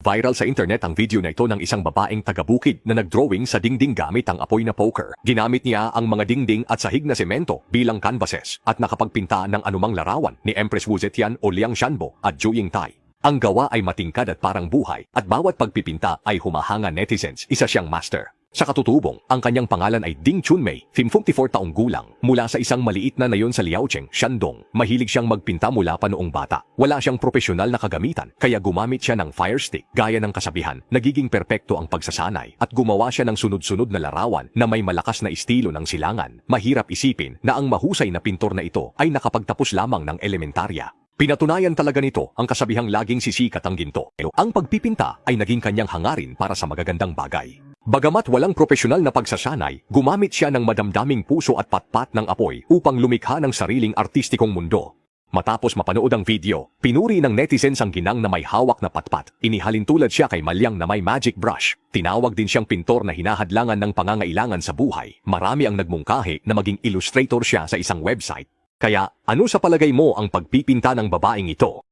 Viral sa internet ang video na ito ng isang babaeng taga-bukid na nagdrawing sa dingding gamit ang apoy na poker. Ginamit niya ang mga dingding at sahig na semento bilang canvases at nakapagpinta ng anumang larawan ni Empress Wu Zetian o Liang Shanbo at Zhu Yingtai. Ang gawa ay matingkad at parang buhay at bawat pagpipinta ay humahanga netizens. Isa siyang master. Sa katutubong, ang kanyang pangalan ay Ding Chunmei, 54 taong gulang, mula sa isang maliit na nayon sa Liaocheng, Shandong. Mahilig siyang magpinta mula pa noong bata. Wala siyang propesyonal na kagamitan, kaya gumamit siya ng fire stick. Gaya ng kasabihan, nagiging perpekto ang pagsasanay at gumawa siya ng sunod-sunod na larawan na may malakas na estilo ng silangan. Mahirap isipin na ang mahusay na pintor na ito ay nakapagtapos lamang ng elementarya. Pinatunayan talaga nito ang kasabihang laging sisikat ang ginto. Ang pagpipinta ay naging kanyang hangarin para sa magagandang bagay. Bagamat walang propesyonal na pagsasanay, gumamit siya ng madamdaming puso at patpat ng apoy upang lumikha ng sariling artistikong mundo. Matapos mapanood ang video, pinuri ng netizens ang ginang na may hawak na patpat. Inihalin tulad siya kay Malyang na may magic brush. Tinawag din siyang pintor na hinahadlangan ng pangangailangan sa buhay. Marami ang nagmungkahi na maging illustrator siya sa isang website. Kaya ano sa palagay mo ang pagpipinta ng babaeng ito?